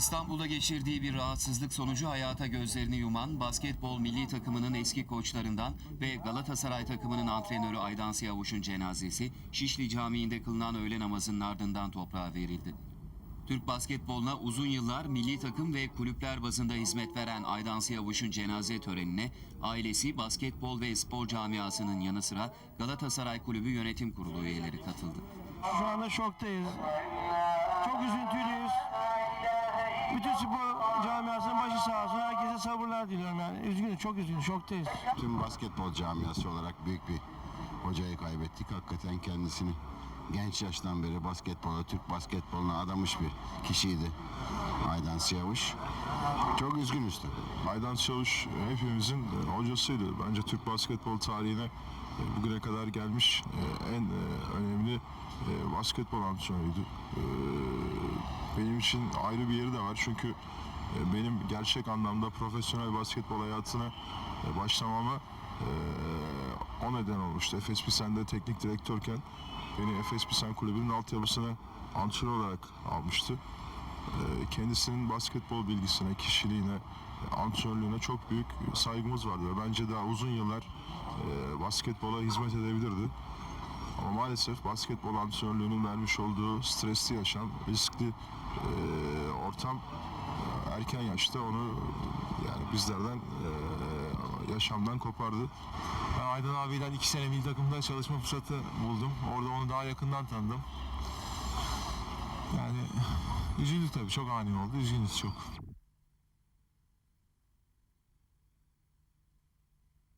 İstanbul'da geçirdiği bir rahatsızlık sonucu hayata gözlerini yuman basketbol milli takımının eski koçlarından ve Galatasaray takımının antrenörü Aydan Siyavuş'un cenazesi Şişli Camii'nde kılınan öğle namazının ardından toprağa verildi. Türk basketboluna uzun yıllar milli takım ve kulüpler bazında hizmet veren Aydan Siyavuş'un cenaze törenine ailesi basketbol ve spor camiasının yanı sıra Galatasaray Kulübü Yönetim Kurulu üyeleri katıldı. Şu anda şoktayız. Çok üzüntülüyüz. Bütün spor camiasının başı sağ olsun. Herkese sabırlar diliyorum yani. Üzgünüz, çok üzgünüz, şoktayız. Tüm basketbol camiası olarak büyük bir hocayı kaybettik. Hakikaten kendisini genç yaştan beri basketbola, Türk basketboluna adamış bir kişiydi. Aydan Siyavuş. Çok üzgünüz tabii. Aydan Çavuş e, hepimizin e, hocasıydı. Bence Türk basketbol tarihine e, bugüne kadar gelmiş e, en önemli basketbol antrenörüydü. Benim için ayrı bir yeri de var çünkü e, benim gerçek anlamda profesyonel basketbol hayatına e, başlamama e, o neden olmuştu. Efes Pilsen'de teknik direktörken beni Efes Pilsen kulübünün altyapısına antrenör olarak almıştı. Kendisinin basketbol bilgisine, kişiliğine, antrenörlüğüne çok büyük saygımız vardı bence daha uzun yıllar basketbola hizmet edebilirdi. Ama maalesef basketbol antrenörlüğünün vermiş olduğu stresli yaşam, riskli e, ortam erken yaşta onu yani bizlerden e, yaşamdan kopardı. Ben Aydan abiyle iki sene milli takımda çalışma fırsatı buldum. Orada onu daha yakından tanıdım. Yani üzüldük tabii çok ani oldu. Üzgünüz çok.